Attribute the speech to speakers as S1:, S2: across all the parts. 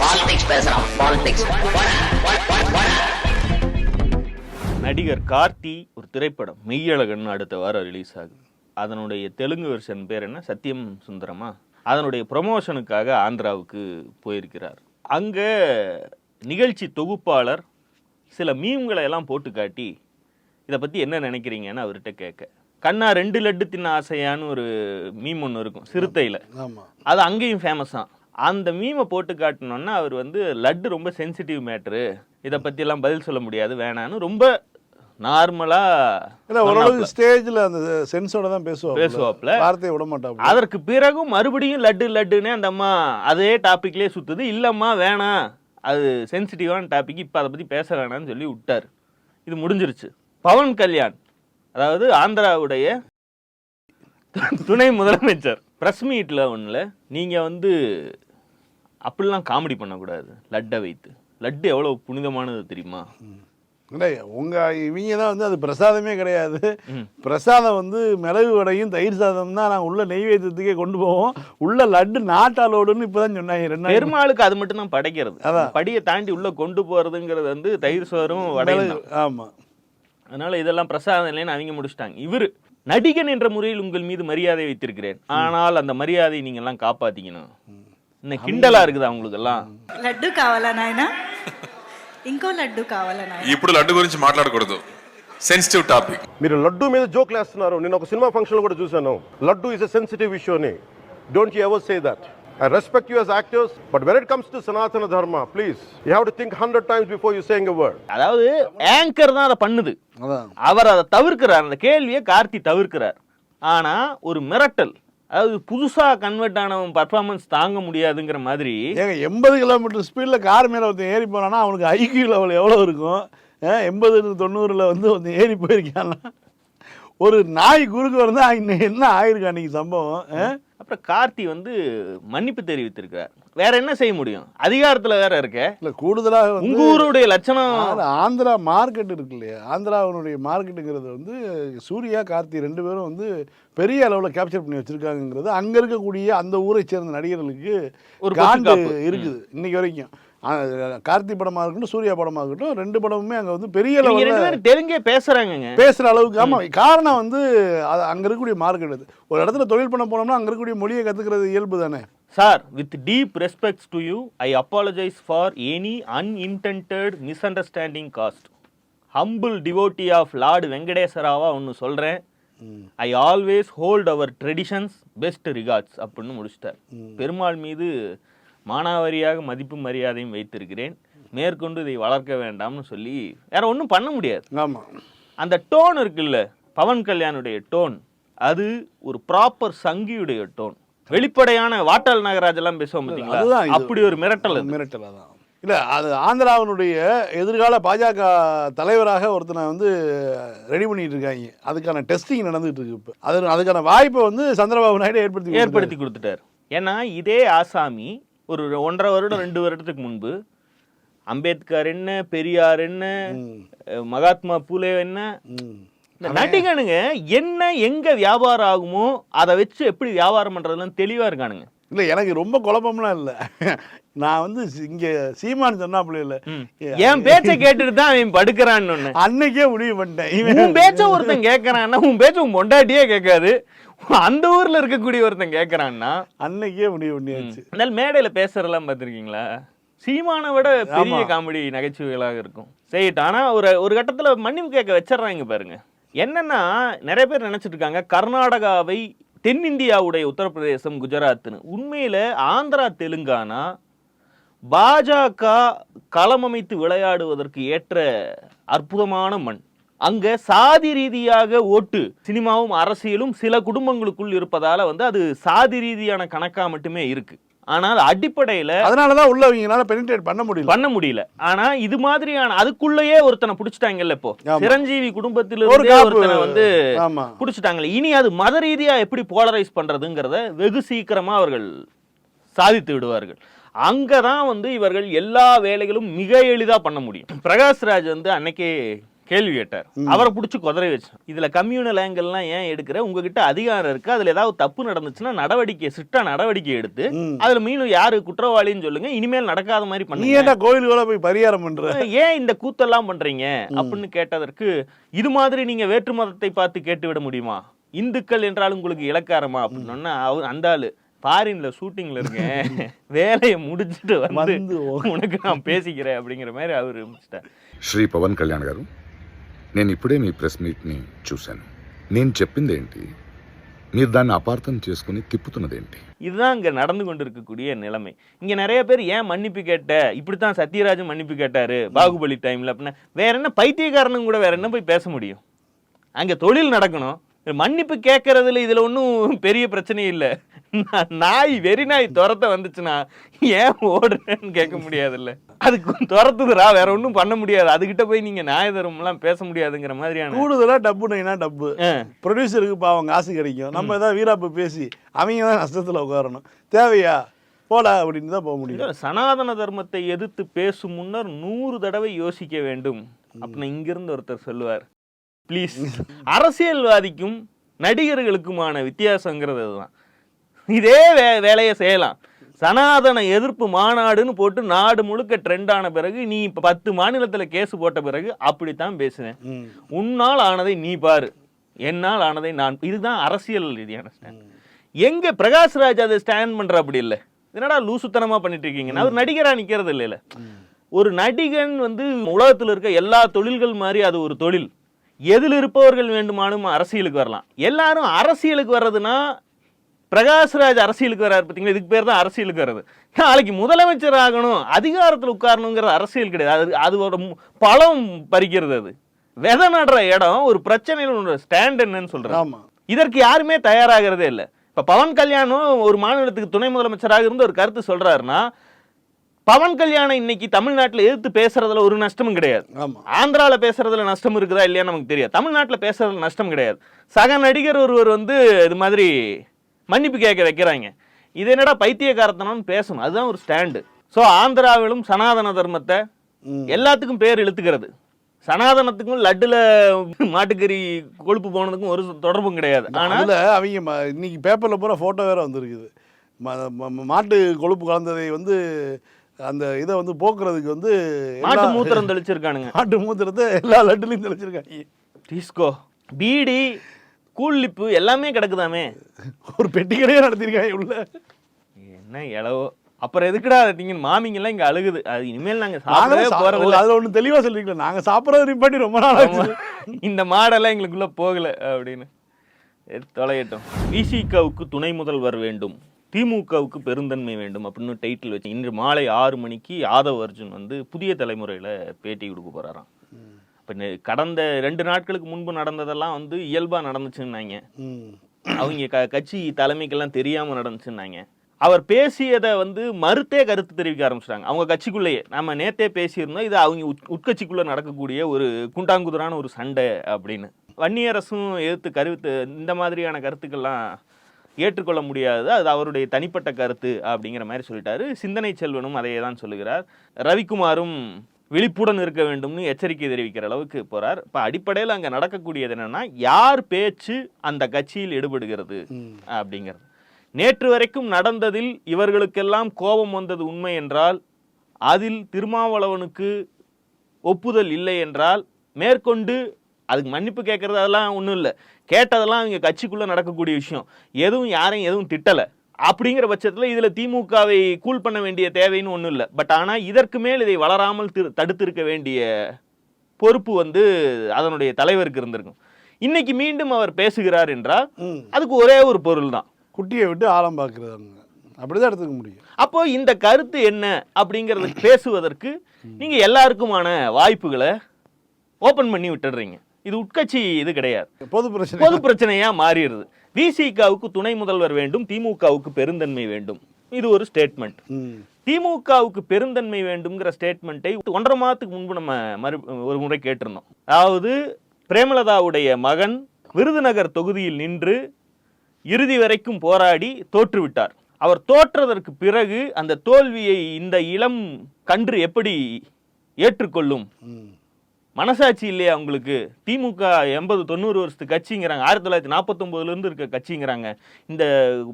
S1: Politics பேசுறான் politics
S2: நடிகர் கார்த்தி ஒரு திரைப்படம். மெய்யழகன் அடுத்த வாரம் ரிலீஸ் ஆகுது. அதனுடைய தெலுங்கு வெர்ஷன் பேர் என்ன? சத்யம் சுந்தரமா? அதனுடைய ப்ரமோஷனுக்காக ஆந்திராவுக்கு போயிருக்கிறார். அங்கே நிகழ்ச்சி தொகுப்பாளர் சில மீம்களை எல்லாம் போட்டு காட்டி இதை பற்றி என்ன நினைக்கிறீங்கன்னு அவர்கிட்ட கேட்க. கண்ணா ரெண்டு லட்டு தின்ன ஆசையான்னு ஒரு மீம் ஒன்று இருக்கும். சிறுத்தையில்.
S3: ஆமா.
S2: அது அங்கேயும் ஃபேமஸ் தான் அந்த மீமை போட்டு காட்டினோன்னா அவர் வந்து லட்டு ரொம்ப சென்சிட்டிவ் மேட்ரு இதை பற்றியெல்லாம் பதில் சொல்ல முடியாது வேணான்னு ரொம்ப
S3: இல்ல
S2: நார்மலாக
S3: ஓரளவுக்கு ஸ்டேஜ்ல அந்த சென்ஸோட தான் பேசுவாங்க
S2: பேசுவாப்ல.
S3: வார்த்தையை விட மாட்டாங்க
S2: அதற்கு பிறகும் மறுபடியும் லட்டு லட்டுன்னே அந்த அம்மா அதே டாபிக்லேயே சுற்றுது இல்லைம்மா வேணாம். அது சென்சிட்டிவான டாபிக் இப்போ அதை பற்றி பேச வேணாம்னு சொல்லி விட்டார். இது முடிஞ்சிருச்சு. பவன் கல்யாண் அதாவது ஆந்திராவுடைய துணை முதலமைச்சர். ப்ரெஸ் மீட்டில் ஒன்றில் நீங்கள் வந்து அப்படிலாம் காமெடி பண்ணக்கூடாது. லட்டை வைத்து. லட்டு எவ்வளோ புனிதமானது தெரியுமா?
S3: இல்லை உங்க இவங்க தான் வந்து அது பிரசாதமே கிடையாது. பிரசாதம் வந்து மிளகு வடையும் தயிர் சாதம் தான் நாங்கள் உள்ள நெய்வேத்தியத்துக்கே கொண்டு போவோம். உள்ள லட்டு நாட்டாலோடுன்னு இப்பதான் சொன்னாங்க ரெண்டு
S2: பெருமாளுக்கு அது மட்டும் தான் படைக்கிறது.
S3: அதான்.
S2: படியை தாண்டி உள்ள கொண்டு போறதுங்கிறது வந்து தயிர் சோறும் வடையும்
S3: மிளகு
S2: தான்.
S3: ஆமா.
S2: அதனால இதெல்லாம் பிரசாதம் இல்லைன்னு அவங்க முடிச்சிட்டாங்க. இவரு நடிகன் என்ற முறையில் உங்கள் மீது மரியாதை வைத்திருக்கிறேன். ஆனால் அந்த மரியாதையை நீங்க எல்லாம் காப்பாத்திக்கணும் என்ன கிண்டலா இருக்குது அவங்களுக்கு எல்லாம்
S4: లడ్డు కావాలా నాయన ఇంకో లడ్డు కావాలా నాయన
S5: ఇప్పుడు లడ్డు గురించి మాట్లాడకూడదు సెన్సిటివ్ టాపిక్
S6: మీరు లడ్డు మీద జోక్లు వేస్తున్నారు నేను ఒక సినిమా ఫంక్షన్లో కూడా చూశాను laddu is a sensitive issue అని don't you ever say that I respect you as actors but when it comes to Sanatana Dharma please you have to think hundred times before you saying a word
S2: அதாவது anchor தான் அதை பண்ணுது
S3: அதான்
S2: அவர் அதை தவிர்க்கிறார் அந்த கேள்வியை கார்த்தி தவிர்க்கிறார் ஆனா ஒரு மிரட்டல் அதாவது புதுசா கன்வெர்ட் ஆனவன் பர்ஃபார்மன்ஸ் தாங்க முடியாதுங்கிற மாதிரி
S3: ஏங்க எண்பது கிலோமீட்டர் ஸ்பீடில் கார் மேலே ஒருத்தன் ஏறி போனான்னா அவனுக்கு ஐக்கியூ லெவல் எவ்வளோ இருக்கும்? எண்பது தொண்ணூறில் வந்து ஒருத்தன் ஏறி போயிருக்கான்னா ஒரு நாய் குறுக்கு வந்து இன்னும் என்ன ஆயிருக்கு அன்னைக்கு சம்பவம்?
S2: அப்புறம் கார்த்தி வந்து மன்னிப்பு தெரிவித்திருக்கிறார். வேற என்ன செய்ய முடியும்? அதிகாரத்துல வேற இருக்க.
S3: இல்ல கூடுதலாக
S2: உங்க ஊருடைய லட்சணம்
S3: ஆந்திரா மார்க்கெட் இருக்கு இல்லையா? ஆந்திராவினுடைய மார்க்கெட்டுங்கிறது வந்து சூர்யா கார்த்தி ரெண்டு பேரும் வந்து பெரிய அளவில் கேப்சர் பண்ணி வச்சிருக்காங்கங்கிறது அங்க இருக்கக்கூடிய அந்த ஊரை சேர்ந்த நடிகர்களுக்கு
S2: ஒரு
S3: காண்டு. இருக்குது இன்னைக்கு வரைக்கும். கார்த்தி படமா இருக்கட்டும் சூர்யா படமா இருக்கட்டும் ரெண்டு படமுமே அங்க வந்து பெரிய
S2: பேரும் தெலுங்கே பேசுறாங்கங்க.
S3: பேசுற அளவுக்கு ஆமா காரணம் வந்து அது அங்க இருக்கக்கூடிய மார்க்கெட் அது ஒரு இடத்துல தொழில் பண்ண போனோம்னா அங்க இருக்கக்கூடிய மொழியை கத்துக்கிறது இயல்பு தானே.
S2: Sir with deep respects to you I apologise for any unintended misunderstanding caused humble devotee of lord வெங்கடேஸ்வராவா ஒன்று சொல்கிறேன் I always hold our traditions best regards அப்படின்னு முடிச்சிட்டார். பெருமாள் மீது மானாவாரியாக மதிப்பு மரியாதையும் வைத்திருக்கிறேன். மேற்கொண்டு இதை வளர்க்க வேண்டாம்னு சொல்லி வேற ஒன்றும் பண்ண முடியாது.
S3: ஆமா.
S2: அந்த டோன் இருக்குல்ல பவன் கல்யாணுடைய டோன் அது ஒரு ப்ராப்பர் சங்கியுடைய டோன். வெளிப்படையான வாட்டல் நாகராஜ் எல்லாம் பேசுவோம் பார்த்தீங்களா. அப்படி ஒரு மிரட்டல் அது.
S3: மிரட்டல் அதான். இல்ல அது ஆந்திராவினுடைய எதிர்கால பாஜக தலைவராக ஒருத்தனை வந்து ரெடி பண்ணிட்டு இருக்காங்க. அதுக்கான டெஸ்டிங் நடந்துட்டு இருக்கு இப்போ. அது அதுக்கான வாய்ப்பை வந்து சந்திரபாபு நாயுடு ஏற்படுத்தி
S2: ஏற்படுத்தி கொடுத்துட்டார். ஏன்னா இதே ஆசாமி ஒரு ஒன்றரை வருடம் ரெண்டு வருடத்துக்கு முன்பு அம்பேத்கர் என்ன பெரியார் என்ன மகாத்மா பூலே என்ன. இந்த நடிகனுங்க என்ன எங்க வியாபாரம் ஆகுமோ அதை வச்சு எப்படி வியாபாரம் பண்றதுலாம் தெளிவா இருக்கானுங்க.
S3: இல்ல எனக்கு ரொம்ப குழப்பம்லாம் இல்ல. நான் வந்து இங்க சீமான் சொன்னாப்புல இல்ல.
S2: என் பேச்சை கேட்டுட்டு தான் அவன் படுக்கிறான்னு.
S3: அன்னைக்கே முடிவு பண்ணிட்டேன்.
S2: உன் பேச்ச ஒருத்தன் கேட்கறான்னா உன் பேச்ச உன் பொண்டாட்டியே கேட்காது அந்த ஊர்ல இருக்கக்கூடிய ஒருத்தன் கேட்கறான்னா
S3: அன்னைக்கே முடிவு பண்ணியாச்சு.
S2: அதனால மேடையில பேசுறதெல்லாம் பார்த்திருக்கீங்களா? சீமானை விட பெரிய. காமெடி நகைச்சுவைகளாக இருக்கும். சரிட்டு ஆனா ஒரு ஒரு கட்டத்துல மன்னிப்பு கேட்க வச்சிடுறாங்க பாருங்க. என்னன்னா நிறைய பேர் நினைச்சிட்டு இருக்காங்க கர்நாடகாவை தென்னிந்தியாவுடைய உத்தரப்பிரதேசம் குஜராத்னு உண்மையில் ஆந்திரா தெலுங்கானா பாஜக களமமைத்து விளையாடுவதற்கு ஏற்ற அற்புதமான மண். அங்கே சாதி ரீதியாக ஓட்டு சினிமாவும் அரசியலும் சில குடும்பங்களுக்குள் இருப்பதால் வந்து அது சாதி ரீதியான கணக்காக மட்டுமே இருக்குது ஆனால் அடிப்படையில
S3: அதனாலதான் உள்ளவங்கனால பெனிட்ரேட் பண்ண முடியல.
S2: பண்ண முடியல. ஆனா இது மாதிரியான அதுக்குள்ளேயே ஒருத்தனை புடிச்சிட்டாங்கல்ல இப்போ. சிரஞ்சீவி
S3: காப்பு.
S2: ஒருத்தனை வந்து
S3: ஆமா.
S2: புடிச்சிட்டாங்களே. இனி அது மத ரீதியா எப்படி போலரைஸ் பண்றதுங்கிறத வெகு சீக்கிரமா அவர்கள் சாதித்து விடுவார்கள். அங்கதான் வந்து இவர்கள் எல்லா வேலைகளும் மிக எளிதா பண்ண முடியும். பிரகாஷ்ராஜ் வந்து அன்னைக்கே கேள்வி கேட்டார். அவரை பிடிச்சி குதிரை வச்சு இதுல கம்யூனல் ஆங்கிள்லாம் ஏன் எடுக்கிற? உங்ககிட்ட அதிகாரம் இருக்கு. அதுல ஏதாவது தப்பு நடந்துச்சுன்னா நடவடிக்கை சிட்டா நடவடிக்கை எடுத்து அதுல மீனும் யாரு குற்றவாளின்னு சொல்லுங்க. இனிமேல் நடக்காத மாதிரி பண்ணி
S3: ஏன் கோயில்களை போய் பரிகாரம் பண்ற?
S2: ஏன் இந்த கூத்தெல்லாம் பண்றீங்க? அப்படின்னு கேட்டதற்கு இது மாதிரி நீங்க வேற்று மதத்தை பார்த்து கேட்டுவிட முடியுமா? இந்துக்கள் என்றாலும் உங்களுக்கு இலக்காரமா? அப்படின்னு சொன்னா அந்த ஆளு ஃபாரின்ல ஷூட்டிங்ல இருக்கேன். வேலையை முடிச்சுட்டு வந்து உனக்கு நான் பேசிக்கிறேன். அப்படிங்கிற மாதிரி அவர்
S7: ஸ்ரீ பவன் கல்யாண் నేను ఇప్పుడే మీ ప్రెస్ మీట్ని చూశాను నేను చెప్పింది ఏంటి మీరు దాన్ని అపార్థం చేసుకుని తిప్పుతున్నదేంటి
S2: இதுதான் இங்க நடந்து கொண்டிருக்கக்கூடிய நிலைமை இங்க நிறைய பேர் ஏன் மன்னிப்பு கேட்ட இப்படித்தான் சத்யராஜன் மன்னிப்பு கேட்டாரு பாகுபலி டைம்ல அப்படின்னா வேற என்ன பைத்தியக்காரனும் கூட வேற என்ன போய் பேச முடியும் அங்க தொழில் நடக்கணும் மன்னிப்பு கேட்கறதுல இதுல ஒன்றும் பெரிய பிரச்சனை இல்லை நாய் வெறி நாய் துரத்த வந்துச்சுன்னா ஏன் ஓடுறேன்னு கேட்க முடியாதுல்ல? அதுக்கு துரத்துதுரா வேற ஒன்றும் பண்ண முடியாது. அதுகிட்ட போய் நீங்க நியாய தர்மம்லாம் பேச முடியாதுங்கிற மாதிரியான
S3: கூடுதலா டப்பு நைனா டப்பு. ப்ரொடியூசருக்கு பாவம் காசு கிடைக்கும். நம்ம ஏதாவது வீராப்பு பேசி அவங்க தான் நஷ்டத்துல உட்காரணும். தேவையா? போடா அப்படின்னு தான் போக முடியும்.
S2: சனாதன தர்மத்தை எதிர்த்து பேசும் முன்னர் நூறு தடவை யோசிக்க வேண்டும். அப்படின்னு இங்கிருந்து ஒருத்தர் சொல்லுவார். ப்ளீஸ் அரசியல்வாதிக்கும் நடிகர்களுக்குமான வித்தியாசங்கிறது அதுதான். இதே வே வேலையை செய்யலாம். சனாதன எதிர்ப்பு மாநாடுன்னு போட்டு நாடு முழுக்க ட்ரெண்ட் ஆன பிறகு நீ இப்ப பத்து மாநிலத்துல கேஸ் போட்ட பிறகு அப்படித்தான் பேசுவேன்.
S3: ம்.
S2: உன்னால் ஆனதை நீ பாரு. என்னால் ஆனதை நான் இதுதான் அரசியல் ரீதியான ஸ்டாண்ட் எங்க பிரகாஷ்ராஜ் அதை ஸ்டாண்ட் பண்ற அப்படி இல்லை. என்னடா லூசுத்தனமா பண்ணிட்டு இருக்கீங்க? அவர் நடிகரா நிக்கிறது இல்லைல்ல ஒரு நடிகன் வந்து உலகத்துல இருக்க எல்லா தொழில்கள் மாதிரி அது ஒரு தொழில். எதில் இருப்பவர்கள் வேண்டுமானும் அரசியலுக்கு வரலாம். எல்லாரும் அரசியலுக்கு வர்றதுன்னா பிரகாஷ்ராஜ் அரசியலுக்கு வர்றாரு பார்த்தீங்களா? இதுக்கு பேர் தான் அரசியலுக்கு வர்றது நாளைக்கு முதலமைச்சர் ஆகணும் அதிகாரத்தில் உட்காரணுங்கிறது அரசியல் கிடையாது. அது அதோட மு- பழம் பறிக்கிறது அது. விதை நடுற இடம் ஒரு பிரச்சனையில் ஸ்டாண்ட் என்னன்னு சொல்றேன்
S3: ஆமா.
S2: இதற்கு யாருமே தயாராகிறதே இல்லை. இப்ப பவன் கல்யாணம் ஒரு மாநிலத்துக்கு துணை முதலமைச்சராக இருந்து ஒரு கருத்து சொல்றாருன்னா பவன் கல்யாணம் இன்னைக்கு தமிழ்நாட்டுல எதிர்த்து பேசுறதுல ஒரு நஷ்டமும் கிடையாது.
S3: ஆமா.
S2: ஆந்திரால பேசுறதுல நஷ்டம் இருக்குதா இல்லையா நமக்கு தெரியாது. தமிழ்நாட்டுல பேசுறதுல நஷ்டம் கிடையாது. சக நடிகர் ஒருவர் வந்து இது மாதிரி மன்னிப்பு கேட்க வைக்கிறாங்க. இது என்னடா பைத்தியக்காரத்தனம்னு பேசணும். அதுதான் ஒரு ஸ்டாண்டு. ஸோ ஆந்திராவிலும் சனாதன தர்மத்தை. எல்லாத்துக்கும் பேர் இழுத்துக்கிறது. சனாதனத்துக்கும் லட்டுல மாட்டுக்கறி கொழுப்பு போனதுக்கும் ஒரு தொடர்பும் கிடையாது. ஆனா
S3: அதுல அவங்க இன்னைக்கு பேப்பர்ல பூரா போட்டோ வேற வந்திருக்குது. மாட்டு கொழுப்பு கலந்ததை வந்து அந்த இதை வந்து போக்குறதுக்கு வந்து
S2: மாட்டு மூத்திரம் தெளிச்சிருக்கானுங்க.
S3: மாட்டு மூத்திரத்தை எல்லா லட்டுலையும் தெளிச்சிருக்காங்க.
S2: டிஸ்கோ. பீடி கூல்லிப்பு எல்லாமே கிடக்குதாமே?
S3: ஒரு பெட்டி கடையே நடத்திருக்காங்க உள்ள.
S2: என்ன இளவோ? அப்புறம் எதுக்குடா திங்கன்னு மாமிங்கெல்லாம் இங்க அழுகுது. அது இனிமேல் நாங்க சாப்பிடவே போறது.
S3: அதுல ஒண்ணு தெளிவா சொல்லிருக்கல. நாங்க சாப்பிடறது நிப்பாட்டி ரொம்ப நாள்
S2: இந்த மாடெல்லாம் எங்களுக்குள்ள போகல அப்படின்னு. தொலையட்டும். விசிகவுக்கு துணை முதல்வர் வேண்டும். திமுகவுக்கு பெருந்தன்மை வேண்டும் அப்படின்னு டைட்டில் வச்சு இன்று மாலை ஆறு மணிக்கு யாதவ் அர்ஜுன் வந்து புதிய தலைமுறையில பேட்டி கொடுக்க போறாராம். இப்போ கடந்த ரெண்டு நாட்களுக்கு முன்பு நடந்ததெல்லாம் வந்து இயல்பா நடந்துச்சுன்னாங்க. அவங்க க கட்சி தலைமைக்கெல்லாம் தெரியாம நடந்துச்சுன்னாங்க. அவர் பேசியதை வந்து மறுத்தே கருத்து தெரிவிக்க ஆரம்பிச்சிட்டாங்க. அவங்க கட்சிக்குள்ளேயே. நம்ம நேத்தே பேசியிருந்தோம். இது அவங்க உட்- உட்கட்சிக்குள்ள நடக்கக்கூடிய ஒரு குண்டாங்குதிரான ஒரு சண்டை அப்படின்னு. வன்னியரசும் எதிர்த்து கருத்து இந்த மாதிரியான கருத்துக்கள்லாம் ஏற்றுக்கொள்ள முடியாது. அது அவருடைய தனிப்பட்ட கருத்து அப்படிங்கிற மாதிரி சொல்லிட்டாரு. சிந்தனை செல்வனும் அதையே தான் சொல்லுகிறார். ரவிக்குமாரும் விழிப்புடன் இருக்க வேண்டும்னு எச்சரிக்கை தெரிவிக்கிற அளவுக்கு போறார். இப்போ அடிப்படையில் அங்கே நடக்கக்கூடியது என்னன்னா யார் பேச்சு அந்த கட்சியில் எடுபடுகிறது அப்படிங்கிறது. நேற்று வரைக்கும் நடந்ததில் இவர்களுக்கெல்லாம் கோபம் வந்தது உண்மை என்றால் அதில் திருமாவளவனுக்கு ஒப்புதல் இல்லை என்றால் மேற்கொண்டு அதுக்கு மன்னிப்பு கேட்கறது அதெல்லாம் ஒன்றும் இல்லை. கேட்டதெல்லாம் அவங்க கட்சிக்குள்ளே நடக்கக்கூடிய விஷயம். எதுவும் யாரையும் எதுவும் திட்டலை. அப்படிங்கிற பட்சத்தில் இதில் திமுகவை கூல் பண்ண வேண்டிய தேவைன்னு ஒன்றும் இல்லை. பட் ஆனால் இதற்கு மேல் இதை வளராமல் திரு தடுத்திருக்க வேண்டிய பொறுப்பு வந்து அதனுடைய தலைவருக்கு இருந்திருக்கும். இன்னைக்கு மீண்டும் அவர் பேசுகிறார் என்றால். அதுக்கு ஒரே ஒரு பொருள் தான்.
S3: குட்டியை விட்டு ஆழம் பார்க்கறது அப்படிதான் எடுத்துக்க முடியும்.
S2: அப்போ இந்த கருத்து என்ன அப்படிங்கறது பேசுவதற்கு நீங்க எல்லாருக்குமான வாய்ப்புகளை ஓபன் பண்ணி விட்டுடுறீங்க. இது உட்கட்சி இது கிடையாது.
S3: பொது பிரச்சனை.
S2: பொது பிரச்சனையா மாறிடுது. விசிகாவுக்கு துணை முதல்வர் வேண்டும் திமுகவுக்கு பெருந்தன்மை வேண்டும். இது ஒரு ஸ்டேட்மெண்ட். திமுகவுக்கு பெருந்தன்மை வேண்டும்ங்கிற ஸ்டேட்மெண்ட்டை ஒன்றரை மாதத்துக்கு முன்பு நம்ம மறு ஒரு முறை கேட்டிருந்தோம். அதாவது பிரேமலதாவுடைய மகன் விருதுநகர் தொகுதியில் நின்று இறுதி வரைக்கும் போராடி தோற்றுவிட்டார். அவர் தோற்றதற்கு பிறகு அந்த தோல்வியை இந்த இளம் கன்று எப்படி ஏற்றுக்கொள்ளும். மனசாட்சி இல்லையா உங்களுக்கு? திமுக எண்பது தொண்ணூறு வருஷத்து கட்சிங்கிறாங்க. ஆயிரத்தி தொள்ளாயிரத்தி நாற்பத்தொம்போதுல இருந்து இருக்க கட்சிங்கிறாங்க. இந்த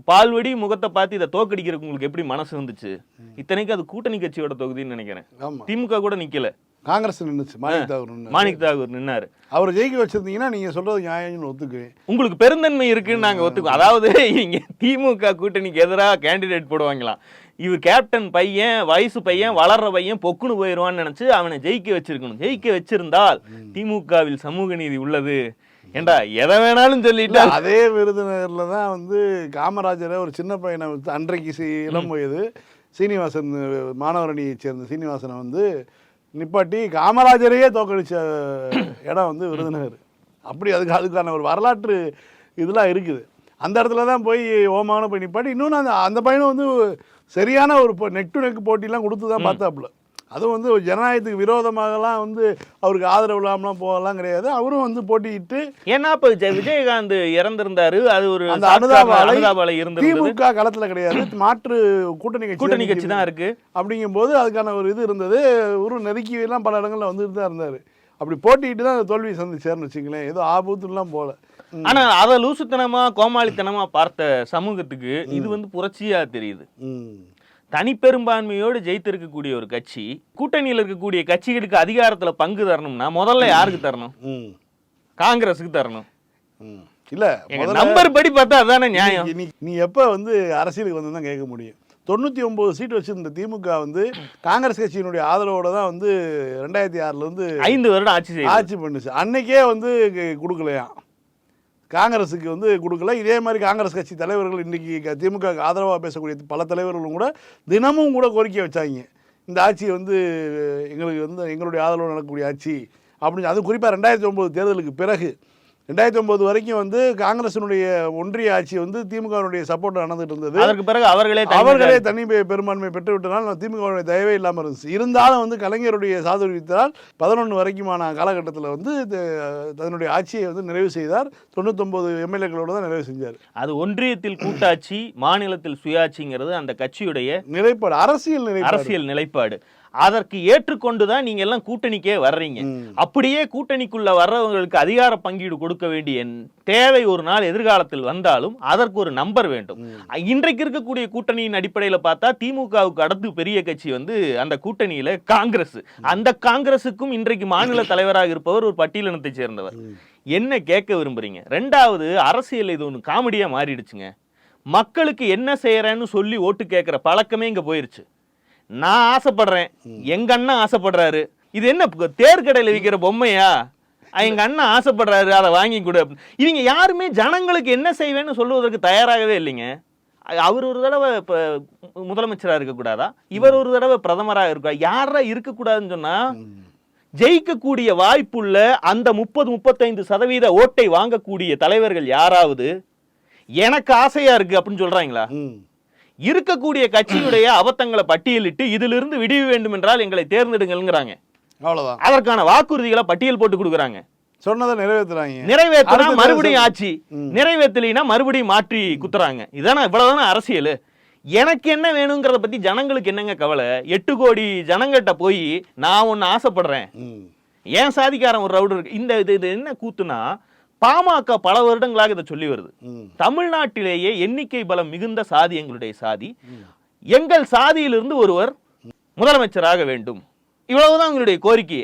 S2: பால்வடி முகத்தை பார்த்து இதை தோக்கடிக்கிறதுக்கு உங்களுக்கு எப்படி மனசு வந்துச்சு? இத்தனைக்கு அது கூட்டணி கட்சியோட தொகுதின்னு நினைக்கிறேன். திமுக கூட நிக்கல.
S3: காங்கிரஸ் நின்னுச்சு. மாணிக் தாகூர்
S2: மாணிக் தாகூர் நின்னாரு.
S3: அவர் ஜெயிக்க வச்சிருந்தீங்கன்னா நீங்க சொல்றது நியாயம்னு ஒத்துக்குவேன்.
S2: உங்களுக்கு பெருந்தன்மை இருக்குன்னு நாங்க ஒத்துக்கோ அதாவது இங்க திமுக கூட்டணிக்கு எதிராக கேண்டிடேட் போடுவாங்களாம். இவர் கேப்டன் பையன் வயசு பையன் வளர்ற பையன் பொக்குன்னு போயிடுவான்னு நினைச்சு அவனை ஜெயிக்க வச்சிருக்கணும். ஜெயிக்க வச்சிருந்தால் திமுகவில் சமூக நீதி உள்ளது. ஏண்டா எதை வேணாலும் சொல்லிட்டு?
S3: அதே விருதுநகர்ல தான் வந்து காமராஜரை ஒரு சின்ன பையனை அன்றைக்கு சி- இளம் வயது சீனிவாசன் மாணவரணியை சேர்ந்த சீனிவாசனை வந்து நிப்பாட்டி காமராஜரையே தோக்கடிச்ச இடம் வந்து விருதுநகர். அப்படி அதுக்கு அதுக்கான ஒரு வரலாற்று இதெல்லாம் இருக்குது. அந்த இடத்துல தான் போய் ஓமான போய் நிப்பாட்டி இன்னொன்று அந்த அந்த பையனை வந்து சரியான ஒரு நெக் டு நெக் போட்டிலாம் கொடுத்து தான் பார்த்தாப்புல. அதுவும் வந்து ஜனநாயகத்துக்கு விரோதமாகலாம் வந்து அவருக்கு ஆதரவு இல்லாமலாம் போகலாம் கிடையாது. அவரும் வந்து போட்டியிட்டு
S2: ஏன்னா இப்ப விஜயகாந்த் இறந்திருந்தாரு. அது ஒரு
S3: அந்த
S2: சாட்சாத்
S3: அனுதாப அலை
S2: அனுதாப அலை இருந்திருந்தது.
S3: திமுக களத்துல கிடையாது. மாற்று கூட்டணி கட்சி
S2: கூட்டணி
S3: தான்
S2: கட்சி தான் இருக்கு.
S3: அப்படிங்கும்போது அதுக்கான ஒரு இது இருந்தது. ஒரு நெருக்கி எல்லாம் பல இடங்கள்ல வந்துட்டு தான் இருந்தாரு. அப்படி போட்டிட்டு தான் அந்த தோல்வி சந்திச்சாருன்னு வச்சுங்களேன் ஏதோ ஆபத்துலாம் போல. ம்.
S2: ஆனா அத லூசுத்தனமா கோமாளித்தனமா பார்த்த சமூகத்துக்கு இது வந்து புரட்சியா தெரியுது. தனிப்பெரும்பான்மையோடு ஜெயித்திருக்கக்கூடிய ஒரு கட்சி கூட்டணியில் இருக்கக்கூடிய கட்சிகளுக்கு அதிகாரத்துல பங்கு தரணும்னா முதல்ல யாருக்கு தரணும். காங்கிரஸுக்கு தரணும்.
S3: இல்ல
S2: நம்பர் படி பார்த்தா அதானே நியாயம்.
S3: நீ- எப்ப வந்து அரசியலுக்கு வந்து தான் கேட்க முடியும். தொண்ணூற்றி ஒம்பது சீட் வச்சிருந்த திமுக வந்து காங்கிரஸ் கட்சியினுடைய ஆதரவோட தான் வந்து ரெண்டாயிரத்தி ஆறுல இருந்து
S2: ஐந்து வருடம் ஆட்சி
S3: ஆட்சி பண்ணுச்சு. அன்னைக்கே வந்து கொடுக்கலையாம். காங்கிரஸுக்கு வந்து கொடுக்கல. இதே மாதிரி காங்கிரஸ் கட்சி தலைவர்கள் இன்றைக்கி க- திமுக ஆதரவாக பேசக்கூடிய பல தலைவர்களும் கூட தினமும் கூட கோரிக்கை வச்சாங்க. இந்த ஆட்சி வந்து எங்களுக்கு வந்து எங்களுடைய ஆதரவு நடக்கக்கூடிய ஆட்சி அப்படின்னு. அது குறிப்பாக ரெண்டாயிரத்தி ஒம்பது தேர்தலுக்கு பிறகு ரெண்டாயிரத்தி ஒம்பது வரைக்கும் வந்து காங்கிரசினுடைய ஒன்றிய ஆட்சி வந்து திமுகவினுடைய சப்போர்ட் நடந்துட்டு இருந்தது.
S2: அதற்கு பிறகு அவர்களே
S3: அவர்களே தனி பெ- பெரும்பான்மை பெற்று விட்டனால் திமுகவுடைய தயவே இல்லாமல் இருந்துச்சு. இருந்தாலும் வந்து கலைஞருடைய சாதுரியத்தால் பதினொன்று வரைக்குமான காலகட்டத்தில் வந்து தன்னுடைய ஆட்சியை வந்து நிறைவு செய்தார். தொண்ணூத்தொம்பது எம்எல்ஏக்களோட தான் நிறைவு செஞ்சார்.
S2: அது ஒன்றியத்தில் கூட்டாட்சி மாநிலத்தில் சுயாட்சிங்கிறது அந்த கட்சியுடைய
S3: நிலைப்பாடு அரசியல் நிலைப்பாடு.
S2: அரசியல் நிலைப்பாடு. அதற்கு ஏற்றுக்கொண்டுதான் நீங்க எல்லாம் கூட்டணிக்கே வர்றீங்க. அப்படியே கூட்டணிக்குள்ள வர்றவங்களுக்கு அதிகார பங்கீடு கொடுக்க வேண்டிய தேவை ஒரு நாள் எதிர்காலத்தில் வந்தாலும் அதற்கு ஒரு நம்பர் வேண்டும். இன்றைக்கு இருக்கக்கூடிய கூட்டணியின் அடிப்படையில பார்த்தா திமுகவுக்கு அடுத்து பெரிய கட்சி வந்து அந்த கூட்டணியில காங்கிரஸ். அந்த காங்கிரசுக்கும் இன்றைக்கு மாநில தலைவராக இருப்பவர் ஒரு பட்டியலினத்தை சேர்ந்தவர். என்ன கேட்க விரும்புறீங்க? ரெண்டாவது அரசியல் இது ஒன்று காமெடியா மாறிடுச்சுங்க. மக்களுக்கு என்ன செய்யறேன்னு சொல்லி ஓட்டு கேட்கிற பழக்கமே இங்க போயிருச்சு. நான் ஆசைப்படுறேன். எங்க அண்ணன் ஆசைப்படுறாரு. இது என்ன தேர்க்கடையில் விற்கிற பொம்மையா? எங்க அண்ணன் ஆசைப்படுறாரு அதை வாங்கி கொடு. இவங்க யாருமே ஜனங்களுக்கு என்ன செய்வேன்னு சொல்லுவதற்கு தயாராகவே இல்லைங்க. அவர் ஒரு தடவை இப்போ முதலமைச்சராக இருக்கக்கூடாதா? இவர் ஒரு தடவை பிரதமராக இருக்கா யாரா இருக்கக்கூடாதுன்னு சொன்னால் ஜெயிக்கக்கூடிய வாய்ப்புள்ள அந்த முப்பது முப்பத்தைந்து சதவீத ஓட்டை வாங்கக்கூடிய தலைவர்கள் யாராவது? எனக்கு ஆசையா இருக்கு அப்படின்னு சொல்றாங்களா? இருக்கக்கூடிய கட்சியுடைய அபத்தங்களை பட்டியலிட்டு இதிலிருந்து விடிய வேண்டும் என்றால் எங்களை தேர்ந்தெடுங்கள்ங்கிறாங்க.
S3: அவ்வளவுதான்.
S2: அதற்கான வாக்குறுதிகளை பட்டியல் போட்டு கொடுக்குறாங்க.
S3: சொன்னதை நிறைவேற்றுறாங்க
S2: நிறைவேற்றினா மறுபடியும். ஆட்சி. நிறைவேற்றலைன்னா மறுபடியும் மாற்றி குத்துறாங்க. இதானே இவ்வளவுதானே அரசியல்? எனக்கு என்ன வேணுங்கிறத பத்தி ஜனங்களுக்கு என்னங்க கவலை? எட்டு கோடி ஜனங்கிட்ட போய் நான் ஒன்னு ஆசைப்படுறேன். ஏன் சாதிக்காரன் ஒரு ரவுடு இருக்கு? இந்த இது இது என்ன கூத்துனா பாமக பல வருடங்களாக இதை சொல்லி வருது. தமிழ்நாட்டிலேயே எண்ணிக்கை பலம் மிகுந்த சாதி எங்களுடைய சாதி. எங்கள் சாதியிலிருந்து ஒருவர் முதலமைச்சராக வேண்டும். இவ்வளவுதான் எங்களுடைய கோரிக்கை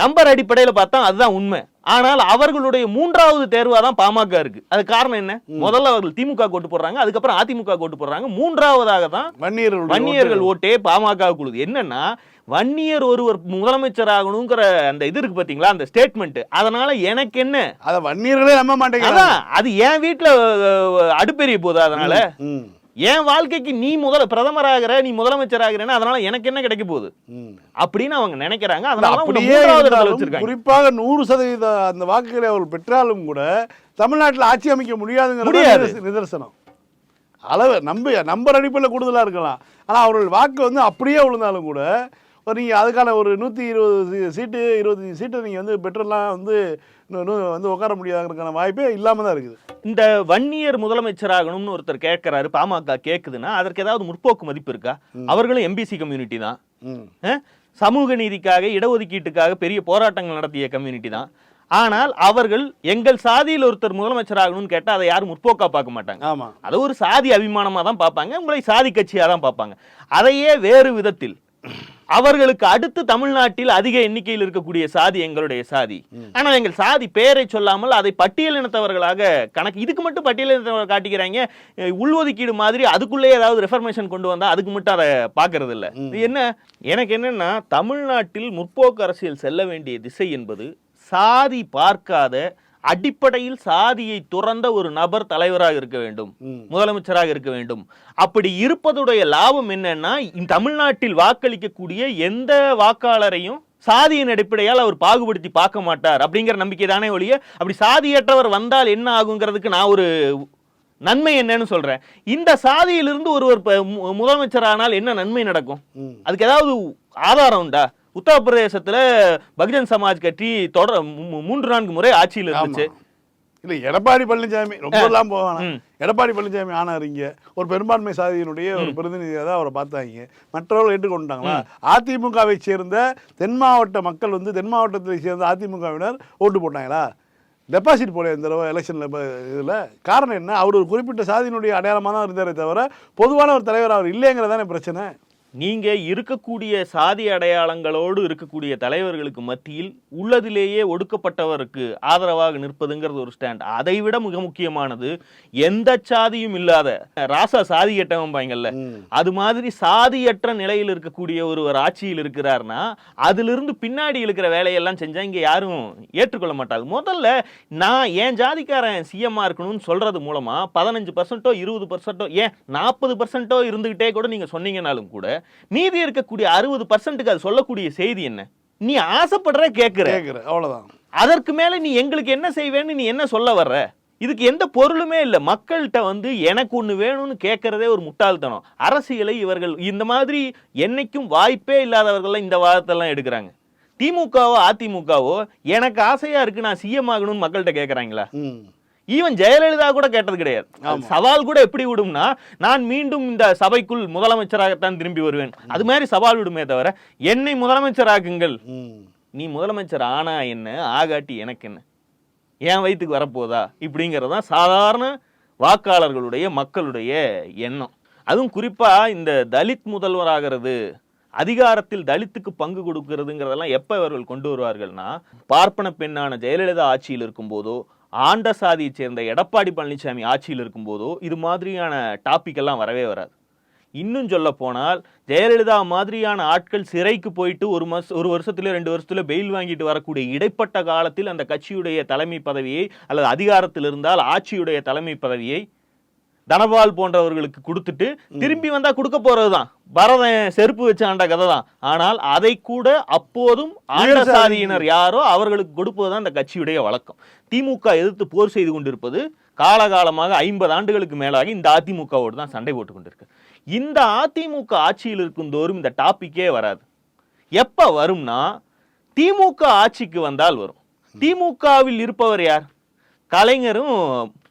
S2: நம்பர் அடிப்படையில பார்த்தா அதுதான் உண்மை. ஆனால் அவர்களுடைய மூன்றாவது தேர்வா தான் பாமக இருக்கு. அது காரணம் என்ன? முதல்ல அவர்கள் திமுக கோட்டு போடுறாங்க அதுக்கப்புறம் அதிமுக கோட்டு போடுறாங்க. மூன்றாவதாக தான் வன்னியர்கள்
S3: ஓட்டு.
S2: ஓட்டே பாமக குழுது என்னன்னா வன்னியர் ஒருவர் முதலமைச்சர் ஆகணுங்கிற அந்த இது இருக்கு பாத்தீங்களா? அந்த ஸ்டேட்மெண்ட் அதனால எனக்கு என்ன?
S3: அத வன்னியர்களே நம்ப மாட்டேங்கிறாங்க.
S2: அதான் அது என் வீட்டுல அடுப்பெரிய போதா அதனால. என் வாழ்க்கைக்கு நீ முதல பிரதமராகிற நீ முதலமைச்சர் ஆகிறேன்னா அதனால எனக்கு என்ன கிடைக்க போகுது. அப்படின்னு அவங்க நினைக்கிறாங்க. அதனால
S3: குறிப்பாக நூறு சதவீத அந்த வாக்குகளை அவர்கள் பெற்றாலும் கூட தமிழ்நாட்டில் ஆட்சி அமைக்க முடியாதுங்கிறது
S2: முடியாது.
S3: நிதர்ச- நிதர்சனம். அளவு நம்ப நம்பர் அடிப்படையில் கூடுதலாக இருக்கலாம். ஆனால் அவர்கள் வாக்கு வந்து அப்படியே விழுந்தாலும் கூட ஒரு நீங்கள் அதுக்கான ஒரு நூற்றி இருபது சீட்டு இருபத்தஞ்சி சீட்டு நீங்கள் வந்து பெட்ரோல்லாம் வந்து இன்னும் வந்து உட்கார முடியாதுக்கான வாய்ப்பே இல்லாமல் தான் இருக்குது.
S2: இந்த வன்னியர் முதலமைச்சராகணும்னு ஒருத்தர் கேட்கிறாரு பாமக கேக்குதுன்னா அதற்கு ஏதாவது முற்போக்கு மதிப்பு இருக்கா? அவர்களும் எம்பிசி கம்யூனிட்டி தான். சமூக நீதிக்காக இடஒதுக்கீட்டுக்காக பெரிய போராட்டங்கள் நடத்திய கம்யூனிட்டி தான். ஆனால் அவர்கள் எங்கள் சாதியில் ஒருத்தர் முதலமைச்சராகணும்னு கேட்டா அதை யாரும் முற்போக்கா பார்க்க மாட்டாங்க.
S3: ஆமாம்
S2: அது ஒரு சாதி அபிமானமா தான் பார்ப்பாங்க உங்களை சாதி கட்சியா தான் பார்ப்பாங்க. அதையே வேறு விதத்தில் அவர்களுக்கு அடுத்து தமிழ்நாட்டில் அதிக எண்ணிக்கையில் இருக்கக்கூடிய சாதி எங்களுடைய சாதி. ஆனால் எங்கள் சாதி பெயரை சொல்லாமல் அதை பட்டியலினத்தவர்களாக கணக்கு இதுக்கு மட்டும் பட்டியலினத்தவர்கள் காட்டிக்கிறாங்க. உள்ஒதுக்கீடு மாதிரி அதுக்குள்ளே ஏதாவது ரெஃபர்மேஷன் கொண்டு வந்தா அதுக்கு மட்டும் அதை பார்க்கறது இல்ல என்ன? எனக்கு என்னன்னா தமிழ்நாட்டில் முற்போக்கு அரசியல் செல்ல வேண்டிய திசை என்பது சாதி பார்க்காத அடிப்படையில் சாதியை துறந்த ஒரு நபர் தலைவராக இருக்க வேண்டும். முதலமைச்சராக இருக்க வேண்டும். அப்படி இருப்பதுடைய லாபம் என்னன்னா தமிழ்நாட்டில் வாக்களிக்கக்கூடிய எந்த வாக்காளரையும் சாதியின் அடிப்படையால் அவர் பாகுபடுத்தி பார்க்க மாட்டார் அப்படிங்கிற நம்பிக்கை தானே ஒழிய அப்படி சாதியற்றவர் வந்தால் என்ன ஆகுங்கிறதுக்கு நான் ஒரு நன்மை என்னன்னு சொல்றேன். இந்த சாதியிலிருந்து ஒருவர் முதலமைச்சரானால் என்ன நன்மை நடக்கும்? அதுக்கு ஏதாவது ஆதாரம் உண்டா? உத்தரப்பிரதேசத்துல பகுஜன் சமாஜ் கட்சி தொடர் மூன்று நான்கு முறை ஆட்சியில் இருந்துச்சு.
S3: இல்லை எடப்பாடி பழனிசாமி ரொம்ப எல்லாம் போவானா. எடப்பாடி பழனிசாமி ஆனார் இங்க. ஒரு பெரும்பான்மை சாதியினுடைய ஒரு பிரதிநிதியாக தான் அவரை பார்த்தாங்க. மற்றவர்கள் ஏற்றுக்கொண்டாங்களா? அதிமுகவை சேர்ந்த தென் மாவட்ட மக்கள் வந்து தென் மாவட்டத்தை சேர்ந்த அதிமுகவினர் ஓட்டு போட்டாங்களா? டெபாசிட் போல இந்த தடவை எலெக்ஷனில் இதில். காரணம் என்ன? அவர் ஒரு குறிப்பிட்ட சாதியினுடைய அடையாளமாக தான் இருந்தாரே தவிர பொதுவான ஒரு தலைவர் அவர் இல்லைங்கிறதானே பிரச்சனை?
S2: நீங்க இருக்கக்கூடிய சாதி அடையாளங்களோடு இருக்கக்கூடிய தலைவர்களுக்கு மத்தியில் உள்ளதிலேயே ஒடுக்கப்பட்டவருக்கு ஆதரவாக நிற்பதுங்கிறது ஒரு ஸ்டாண்ட் அதை விட மிக முக்கியமானது எந்த சாதியும் இல்லாத ராசா சாதி பாய்ங்கல்ல அது மாதிரி சாதியற்ற நிலையில் இருக்கக்கூடிய ஒருவர் ஆட்சியில் இருக்கிறார்னா அதிலிருந்து பின்னாடி இருக்கிற வேலையெல்லாம் செஞ்சா இங்க யாரும் ஏற்றுக்கொள்ள மாட்டாங்க முதல்ல நான் என் ஜாதிக்காரன் சிஎம்மா இருக்கணும்னு சொல்றது மூலமா பதினஞ்சு பர்சன்ட்டோ இருபது பர்சன்ட்டோ ஏன் நாற்பது பர்சன்ட்டோ இருந்துகிட்டே கூட நீங்க சொன்னீங்கனாலும் கூட மீதி இருக்கக்கூடிய அறுபது பர்சன்ட்டுக்கு அது சொல்லக்கூடிய செய்தி என்ன? நீ ஆசைப்படுற கேட்கிற
S3: கேட்குறேன் அவ்வளோதான்
S2: அதற்கு மேல நீ எங்களுக்கு என்ன செய்வேன்னு நீ என்ன சொல்ல வர்ற? இதுக்கு எந்த பொருளுமே இல்லை. மக்கள்கிட்ட வந்து எனக்கு ஒன்று வேணும்னு கேட்கறதே ஒரு முட்டாள்தனம். அரசியலை இவர்கள் இந்த மாதிரி என்னைக்கும் வாய்ப்பே இல்லாதவர்கள்லாம் இந்த வாதத்தெல்லாம் எடுக்கிறாங்க. திமுகவோ அதிமுகவோ எனக்கு ஆசையா இருக்கு நான் சிஎம் ஆகணும்னு மக்கள்கிட்ட கேட்குறாங்களா ஈவன் ஜெயலலிதா கூட கேட்டது கிடையாது. சவால் கூட எப்படி விடும்னா நான் மீண்டும் இந்த சபைக்குள் முதலமைச்சராகத்தான் திரும்பி வருவேன். அது மாதிரி சவால் விடுமே தவிர என்னை முதலமைச்சராக்குங்கள். நீ முதலமைச்சர் ஆனா என்ன ஆகாட்டி எனக்கு என்ன? என் வயிற்றுக்கு வரப்போதா? இப்படிங்கிறதான் சாதாரண வாக்காளர்களுடைய மக்களுடைய எண்ணம். அதுவும் குறிப்பா இந்த தலித் முதல்வராகிறது அதிகாரத்தில் தலித்துக்கு பங்கு கொடுக்கிறதுங்கிறதெல்லாம் எப்ப இவர்கள் கொண்டு வருவார்கள்னா பார்ப்பன பெண்ணான ஜெயலலிதா ஆட்சியில் இருக்கும்போதோ ஆண்ட சாதியை சேர்ந்த எடப்பாடி பழனிசாமி ஆட்சியில் இருக்கும்போதோ இது மாதிரியான டாபிக் எல்லாம் வரவே வராது. இன்னும் சொல்ல போனால் ஜெயலலிதா மாதிரியான ஆட்கள் சிறைக்கு போயிட்டு ஒரு மாச ஒரு வருஷத்துல ரெண்டு வருஷத்துல பெயில் வாங்கிட்டு வரக்கூடிய இடைப்பட்ட காலத்தில் அந்த கட்சியுடைய தலைமை பதவியை அல்லது அதிகாரத்தில் இருந்தால் ஆட்சியுடைய தலைமை பதவியை தனபால் போன்றவர்களுக்கு கொடுத்துட்டு திரும்பி வந்தா கொடுக்க போறதுதான். பரதன் செருப்பு வச்சு ஆண்ட கதை தான் ஆனால் அதை கூட அப்போதும் ஆண்ட சாதியினர் யாரோ அவர்களுக்கு கொடுப்பதுதான் அந்த கட்சியுடைய வழக்கம். திமுக எதிர்த்து போர் செய்து கொண்டிருப்பது காலகாலமாக ஐம்பது ஆண்டுகளுக்கு மேலாக இந்த அதிமுகவோடு தான் சண்டை போட்டு கொண்டிருக்கு. இந்த அதிமுக ஆட்சியில் இருக்கும் தோறும் இந்த டாபிக்கே வராது. எப்ப வரும்னா திமுக ஆட்சிக்கு வந்தால் வரும். திமுகவில் இருப்பவர் யார்? கலைஞரும்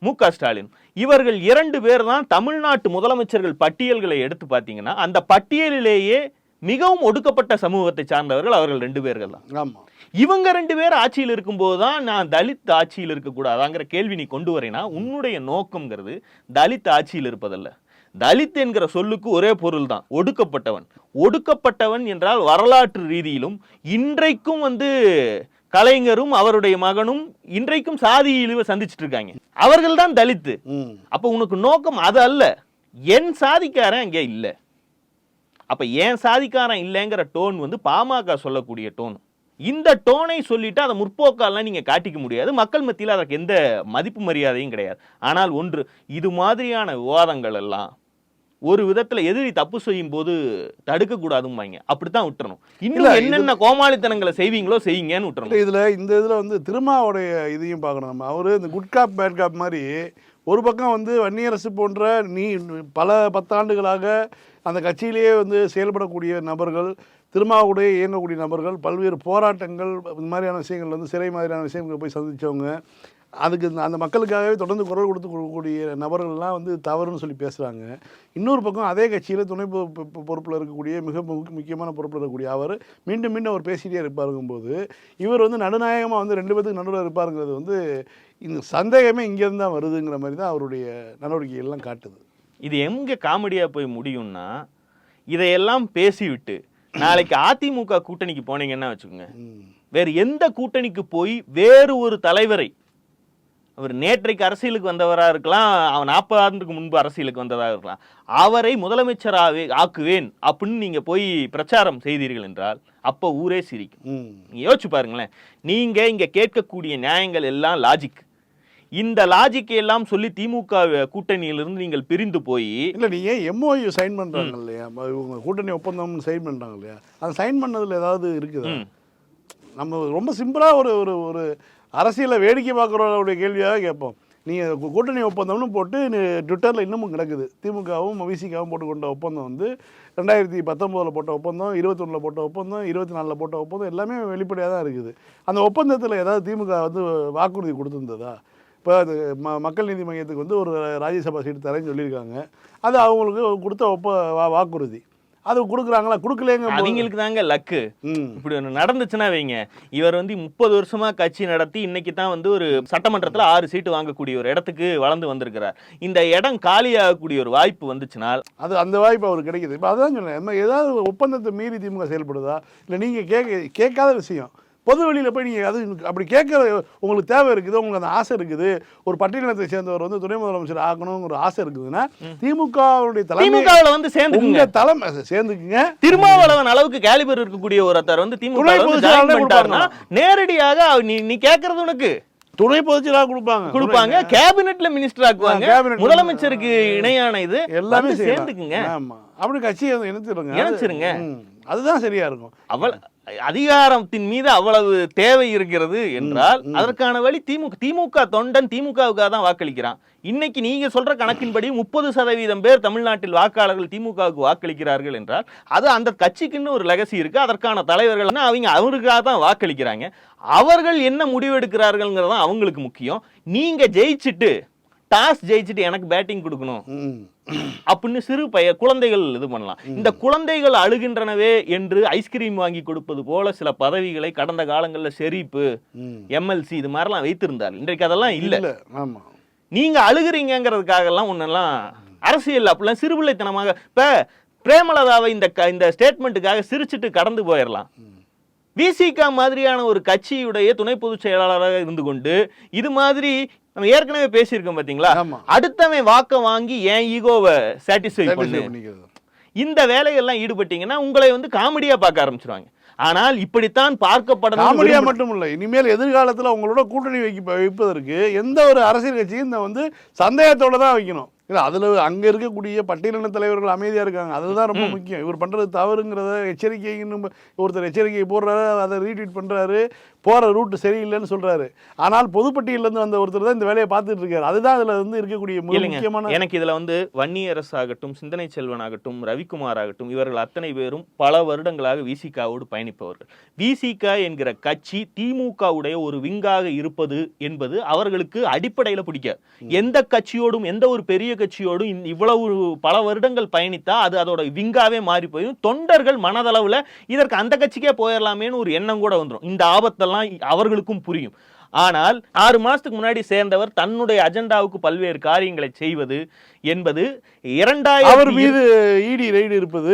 S2: மு க ஸ்டாலின். இவர்கள் இரண்டு பேர் தான் தமிழ்நாட்டு முதலமைச்சர்கள் பட்டியல்களை எடுத்து பார்த்தீங்கன்னா அந்த பட்டியலிலேயே மிகவும் ஒடுக்கப்பட்ட சமூகத்தை சார்ந்தவர்கள் அவர்கள் ரெண்டு பேர்கள் தான். இவங்க ரெண்டு பேர் ஆட்சியில் இருக்கும்போது தான் நான் தலித் ஆட்சியில் இருக்கக்கூடாதாங்கிற கேள்வி நீ கொண்டு வரேனா உன்னுடைய நோக்கம்ங்கிறது தலித் ஆட்சியில் இருப்பதல்ல. தலித் என்கிற சொல்லுக்கு ஒரே பொருள் தான் ஒடுக்கப்பட்டவன். ஒடுக்கப்பட்டவன் என்றால் வரலாற்று ரீதியிலும் இன்றைக்கும் வந்து கலைஞரும் அவருடைய மகனும் இன்றைக்கும் சாதி இழிவை சந்திச்சிட்டு இருக்காங்க அவர்கள் தான் தலித்து அப்ப உனக்கு நோக்கம் அது அல்ல. என் சாதிக்காரன் அங்கே இல்லை. அப்ப என் சாதிக்காரன் இல்லைங்கிற டோன் வந்து பாமக சொல்லக்கூடிய டோன். இந்த டோனை சொல்லிட்டு அதை முற்போக்காலாம் நீங்க காட்டிக்க முடியாது. மக்கள் மத்தியில் அதற்கு எந்த மதிப்பு மரியாதையும் கிடையாது. ஆனால் ஒன்று இது மாதிரியான விவாதங்கள் எல்லாம் ஒரு விதத்துல எதிரி தப்பு செய்யும் போது தடுக்க கூடாதும்பாங்க அப்படித்தான் விட்டுறணும். இன்னும் என்னென்ன கோமாளித்தனங்களை செய்வீங்களோ செய்யுங்கன்னு விட்டுறணும்.
S3: இதுல இந்த இதுல வந்து திருமாவுடைய இதையும் பார்க்கணும் நம்ம. அவரு இந்த குட் காப் பேட் காப் மாதிரி ஒரு பக்கம் வந்து வன்னியரசு போன்ற நீ பல பத்தாண்டுகளாக அந்த கட்சியிலேயே வந்து செயல்படக்கூடிய நபர்கள் திருமாவுடைய இயங்கக்கூடிய நபர்கள் பல்வேறு போராட்டங்கள் இந்த மாதிரியான விஷயங்கள் வந்து சிறை மாதிரியான விஷயங்களை போய் சந்திச்சவங்க அதுக்கு அந்த மக்களுக்காகவே தொடர்ந்து குரல் கொடுத்து கொடுக்கக்கூடிய நபர்கள்லாம் வந்து தவறுன்னு சொல்லி பேசுகிறாங்க இன்னொரு பக்கம் அதே கட்சியில் துணை பொறுப்பில் இருக்கக்கூடிய மிக முக்கியமான பொறுப்பில் இருக்கக்கூடிய அவர் மீண்டும் மீண்டும் அவர் பேசிகிட்டே இருப்பாருங்கும்போது இவர் வந்து நடுநாயகமாக வந்து ரெண்டு பேத்துக்கு நடுவில் இருப்பாருங்கிறது வந்து இந்த சந்தேகமே இங்கேருந்து தான் வருதுங்கிற மாதிரி தான் அவருடைய நடவடிக்கைகள்லாம் காட்டுது.
S2: இது எங்க காமெடியா போய் முடியும்னா இதையெல்லாம் பேசிவிட்டு நாளைக்கு அதிமுக கூட்டணிக்கு போனீங்கன்னா வச்சுக்கோங்க. வேறு எந்த கூட்டணிக்கு போய் வேறு ஒரு தலைவரை அவர் நேற்றைக்கு அரசியலுக்கு வந்தவரா இருக்கலாம் அவன் நாற்பது ஆண்டுக்கு முன்பு அரசியலுக்கு வந்ததாக இருக்கலாம். அவரை முதலமைச்சராகவே ஆக்குவேன் அப்படின்னு நீங்க போய் பிரச்சாரம் செய்தீர்கள் என்றால் அப்போ ஊரே சிரிக்கும். யோசிச்சு பாருங்களேன். நீங்க இங்க கேட்கக்கூடிய நியாயங்கள் எல்லாம் லாஜிக் இந்த லாஜிக்கை எல்லாம் சொல்லி திமுக கூட்டணியிலிருந்து நீங்கள் பிரிந்து போய்
S3: இல்லை நீங்கள் எம்ஓயு சைன் பண்ணுறாங்க இல்லையா? இவங்க கூட்டணி ஒப்பந்தம் சைன் பண்ணுறாங்க இல்லையா? அந்த சைன் பண்ணதில் ஏதாவது இருக்குதா. நம்ம ரொம்ப சிம்பிளாக ஒரு ஒரு ஒரு அரசியலை வேடிக்கை பார்க்குறவருடைய கேள்வியாக கேட்போம். நீங்கள் கூட்டணி ஒப்பந்தம்னு போட்டு ட்விட்டரில் இன்னமும் கிடக்குது. திமுகவும் விசிகாவும் போட்டுக்கொண்ட ஒப்பந்தம் வந்து ரெண்டாயிரத்தி பத்தொம்போதில் போட்ட ஒப்பந்தம் இருபத்தொன்னில் போட்ட ஒப்பந்தம் இருபத்தி நாலில் போட்ட ஒப்பந்தம் எல்லாமே வெளிப்படையாக தான் இருக்குது. அந்த ஒப்பந்தத்தில் ஏதாவது திமுக வந்து வாக்குறுதி கொடுத்துருந்ததா? இப்போ அது ம மக்கள் நீதி மையத்துக்கு வந்து ஒரு ராஜ்யசபா சீட்டு தரேன்னு சொல்லியிருக்காங்க. அது அவங்களுக்கு கொடுத்த ஒப்ப வா- வாக்குறுதி. அது கொடுக்குறாங்களா? கொடுக்கலேங்க
S2: அவங்களுக்கு தாங்க லக்கு. இப்படி ஒன்று நடந்துச்சுன்னா வைங்க. இவர் வந்து முப்பது வருஷமா கட்சி நடத்தி இன்னைக்கு தான் வந்து ஒரு சட்டமன்றத்தில் ஆறு சீட்டு வாங்கக்கூடிய ஒரு இடத்துக்கு வளர்ந்து வந்திருக்கிறார். இந்த இடம் காலியாகக்கூடிய ஒரு வாய்ப்பு வந்துச்சுன்னா
S3: அது அந்த வாய்ப்பு அவருக்கு கிடைக்குது. இப்போ அதான் சொன்னேன் ஏதாவது ஒப்பந்தத்தை மீறி திமுக செயல்படுதா? இல்லை நீங்கள் கேட்க கேட்காத விஷயம். பொது வெளியில் போய் நீங்கள் அது அப்படி கேட்குற உங்களுக்கு தேவை இருக்குது உங்களுக்கு அந்த ஆசை இருக்குது ஒரு பட்டியலினத்தை சேர்ந்தவர் வந்து துணை முதலமைச்சர் ஆகணுங்கிற ஆசை இருக்குதுன்னா திமுகவுடைய தலைமை
S2: திமுகவில் வந்து
S3: உங்க தலைமை சேர்ந்துக்குங்க.
S2: திருமாவளவன் அளவுக்கு கேலிபர் இருக்கக்கூடிய ஒருத்தர் வந்து திமுக நேரடியாக நீ நீ கேட்கறது உனக்கு.
S3: துணை பொதுச்செயலாளர் கொடுப்பாங்க.
S2: கொடுப்பாங்க. கேபினெட்ல மினிஸ்டர் ஆக்குவாங்க. முதலமைச்சருக்கு இணையான இது.
S3: எல்லாமே.
S2: சேர்ந்துக்குங்க.
S3: ஆமா. அப்படி கட்சியை இணைச்சிருங்க.
S2: இணைச்சிருங்க.
S3: அதுதான் சரியா இருக்கும்.
S2: அவள் அதிகாரத்தின் மீது அவ்வளவு தேவை இருக்கிறது என்றால் அதற்கான வழி திமுக. திமுக தொண்டன் திமுகவுக்காக தான் வாக்களிக்கிறான். இன்னைக்கு நீங்க சொல்ற கணக்கின்படி முப்பது சதவீதம் பேர் தமிழ்நாட்டில் வாக்காளர்கள் திமுகவுக்கு வாக்களிக்கிறார்கள் என்றால் அது அந்த கட்சிக்குன்னு ஒரு லெகசி இருக்கு. அதற்கான தலைவர்கள் அவங்க அவருக்காக தான் வாக்களிக்கிறாங்க. அவர்கள் என்ன முடிவெடுக்கிறார்கள்ங்கிறது தான் அவங்களுக்கு முக்கியம். நீங்க ஜெயிச்சுட்டு டாஸ் ஜெயிச்சுட்டு எனக்கு பேட்டிங் கொடுக்கணும். அப்படின்னு சிறு பைய குழந்தைகள் இது பண்ணலாம். இந்த குழந்தைகள் அழுகின்றனவே என்று ஐஸ்கிரீம் வாங்கி கொடுப்பது போல சில பதவிகளை கடந்த காலங்களில் ஷெரீப்பு
S3: ம்.
S2: எம்எல்சி இது மாதிரிலாம் வைத்திருந்தார் இன்றைக்கு அதெல்லாம் இல்ல. நீங்க அழுகுறீங்கிறதுக்காக எல்லாம் ஒன்னெல்லாம் அரசியல் அப்படிலாம் சிறுபிள்ளைத்தனமாக இப்ப பிரேமலதாவை இந்த இந்த ஸ்டேட்மெண்ட்டுக்காக சிரிச்சிட்டு கடந்து போயிடலாம் விசிகா மாதிரியான ஒரு கட்சியுடைய துணை பொதுச் செயலாளராக இருந்து கொண்டு இது மாதிரி நம்ம ஏற்கனவே பேசியிருக்கோம் பாத்தீங்களா?
S3: ஆமா.
S2: அடுத்தவன் வாக்க வாங்கி என் ஈகோவை சாட்டிஸ்ஃபை பண்ணு. இந்த வேலைகள்லாம் ஈடுபட்டீங்கன்னா உங்களை வந்து காமெடியா பார்க்க ஆரம்பிச்சிருவாங்க. ஆனால் இப்படித்தான் பார்க்கப்படணும்
S3: காமெடியா மட்டும் இல்லை இனிமேல் எதிர்காலத்தில் அவங்களோட கூட்டணி வைக்க வைப்பதற்கு எந்த ஒரு அரசியல் கட்சியும் இந்த வந்து சந்தேகத்தோட தான் வைக்கணும். இல்லை அதில் அங்கே இருக்கக்கூடிய பட்டியலின தலைவர்கள் அமைதியாக இருக்காங்க. அதுதான் ரொம்ப முக்கியம். இவர் பண்ணுறது தவறுங்கிறத எச்சரிக்கைன்னு ஒருத்தர் எச்சரிக்கை போடுறாரு அதை ரீட்வீட் பண்ணுறாரு போகிற ரூட் சரியில்லைன்னு சொல்கிறாரு ஆனால் பொதுப்பட்டியலேருந்து வந்த ஒருத்தர் தான் இந்த வேலையை பார்த்துட்டு இருக்காரு. அதுதான் அதில் வந்து இருக்கக்கூடிய முக்கியமான
S2: எனக்கு இதுல வந்து வன்னியரசு ஆகட்டும் சிந்தனை செல்வன் ஆகட்டும் ரவிக்குமார் ஆகட்டும் இவர்கள் அத்தனை பேரும் பல வருடங்களாக விசிகாவோடு பயணிப்பவர்கள். விசிகா என்கிற கட்சி திமுகவுடைய ஒரு விங்காக இருப்பது என்பது அவர்களுக்கு அடிப்படையில பிடிக்காது எந்த கட்சியோடும் எந்த ஒரு பெரிய கட்சியோடும் இவ்வளவு பல வருடங்கள் பயணித்தா அது அதோட விங்காவே மாறி போயிடும் தொண்டர்கள் மனதளவுல இதற்கு அந்த கட்சிக்கே போயிடலாமேன்னு ஒரு எண்ணம் கூட வந்துடும் இந்த ஆபத்தெல்லாம் அவர்களுக்கும் புரியும். ஆனால் ஆறு மாசத்துக்கு முன்னாடி சேர்ந்தவர் தன்னுடைய அஜெண்டாவுக்கு பல்வேறு காரியங்களை செய்வது என்பது
S3: அவர்
S2: இரண்டாயிரம்
S3: மீது இடி ரைடு இருப்பது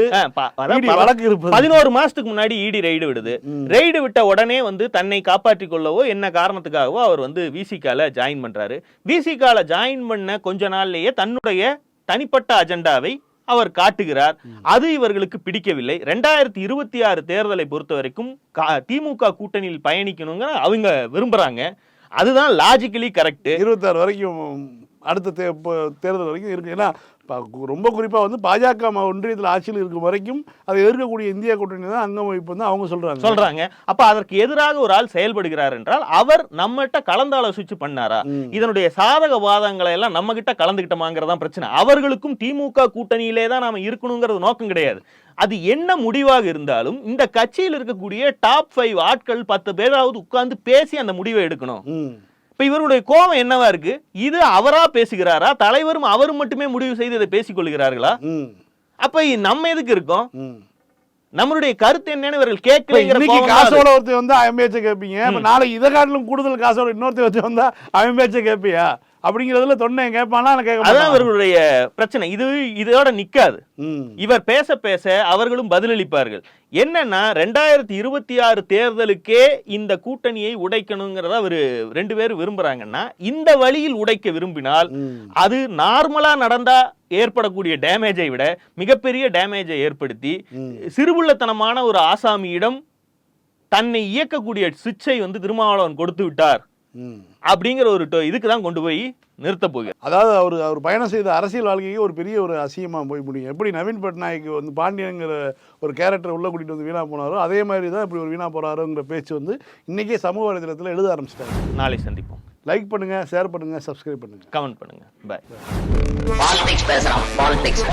S3: ED வழக்கு இருப்பது.
S2: பதினோரு மாசத்துக்கு முன்னாடி இடி ரைடு விடுது. ரைடு விட்ட உடனே வந்து தன்னை காப்பாற்றிக் கொள்ளவோ என்ன காரணத்துக்காகவோ அவர் வந்து விசிகால ஜாயின் பண்றாரு. விசிகால ஜாயின் பண்ண கொஞ்ச நாள்லயே தன்னுடைய தனிப்பட்ட அஜெண்டாவை அவர் காட்டுகிறார். அது இவர்களுக்கு பிடிக்கவில்லை. ரெண்டாயிரத்தி இருபத்தி ஆறு தேர்தலை பொறுத்த வரைக்கும் திமுக கூட்டணியில் பயணிக்கணுங்க அவங்க விரும்புறாங்க. அதுதான் லாஜிக்கலி கரெக்ட்
S3: இருபத்தாறு வரைக்கும் அடுத்த தேர்தல் வரைக்கும் இருக்கு. ஏன்னா ரொம்ப குறிப்பாக வந்து பாஜக ம- ஒன்றியத்தில் ஆட்சியில் இருக்கும் வரைக்கும் அதை எதிர்க்கக்கூடிய இந்தியா கூட்டணி தான் அங்கம் வகிப்பு வந்து அவங்க சொல்றாங்க.
S2: சொல்றாங்க. அப்ப அதற்கு எதிராக ஒரு ஆள் செயல்படுகிறார் என்றால் அவர் நம்மகிட்ட கலந்து ஆலோசிச்சு பண்ணாரா? இதனுடைய சாதக வாதங்களை எல்லாம் நம்ம கிட்ட கலந்துகிட்டமாங்கிறதா பிரச்சனை. அவர்களுக்கும் திமுக கூட்டணியிலே தான் நாம இருக்கணுங்கிறது நோக்கம் கிடையாது. அது என்ன முடிவாக இருந்தாலும் இந்த கட்சியில் இருக்கக்கூடிய டாப் ஃபைவ் ஆட்கள் பத்து பேராவது உட்கார்ந்து பேசி அந்த முடிவை எடுக்கணும். இப்ப இவருடைய கோபம் என்னவா இருக்கு? இது அவரா பேசுகிறாரா? தலைவரும் அவரும் மட்டுமே முடிவு செய்து இதை பேசிக் கொள்கிறார்களா?
S3: ம்.
S2: அப்ப நம்ம எதுக்கு இருக்கோம்? நம்மளுடைய கருத்து என்னன்னு இவர்கள் கேட்கலைங்கிற அது.
S3: காசோட ஒருத்தர் வந்து அவன் பேச்ச கேட்பீங்க. நாளைக்கு இதை காட்டிலும் கூடுதல் காசோட இன்னொருத்தர் வச்சு வந்தா அவன் பேச்ச கேட்பியா? அப்படிங்கிறதுல தொண்டை கேட்பானா கேட்க
S2: அதான்
S3: மாட்டானா?
S2: இவர்களுடைய பிரச்சனை. இது இதோட நிக்காது. இவர் பேச பேச அவர்களும் பதிலளிப்பார்கள். என்னன்னா ரெண்டாயிரத்தி இருபத்தி ஆறு தேர்தலுக்கே இந்த கூட்டணியை உடைக்கணுங்கிறத அவர் ரெண்டு பேரும் விரும்புறாங்கன்னா இந்த வழியில் உடைக்க விரும்பினால். அது நார்மலா நடந்தா ஏற்படக்கூடிய டேமேஜை விட மிகப்பெரிய டேமேஜை ஏற்படுத்தி சிறுபுள்ளத்தனமான ஒரு ஆசாமியிடம் தன்னை இயக்கக்கூடிய சுவிட்சை வந்து திருமாவளவன் கொடுத்து விட்டார். அப்படிங்கிற ஒரு டோ- இதுக்கு தான் கொண்டு போய் நிறுத்த போகிறார்
S3: அதாவது அவர் அவர் பயணம் செய்த அரசியல் வாழ்க்கைக்கு ஒரு பெரிய ஒரு அசியமாக போய் முடியும். எப்படி நவீன் பட்நாயக் வந்து பாண்டியங்கிற ஒரு கேரக்டர் உள்ள கூட்டிட்டு வந்து வீணா போனாரோ அதே மாதிரி தான் இப்படி ஒரு வீணா போறாருங்கிற பேச்சு வந்து இன்னைக்கே சமூக வலைதளத்தில் எழுத ஆரம்பிச்சிட்டாங்க
S2: நாளை சந்திப்போம்.
S3: லைக் பண்ணுங்க ஷேர் பண்ணுங்க சப்ஸ்கிரைப் பண்ணுங்க.
S2: கமெண்ட் பண்ணுங்க. பாய்
S1: பாலிடிக்ஸ் பேசுறான் பாலிடிக்ஸ்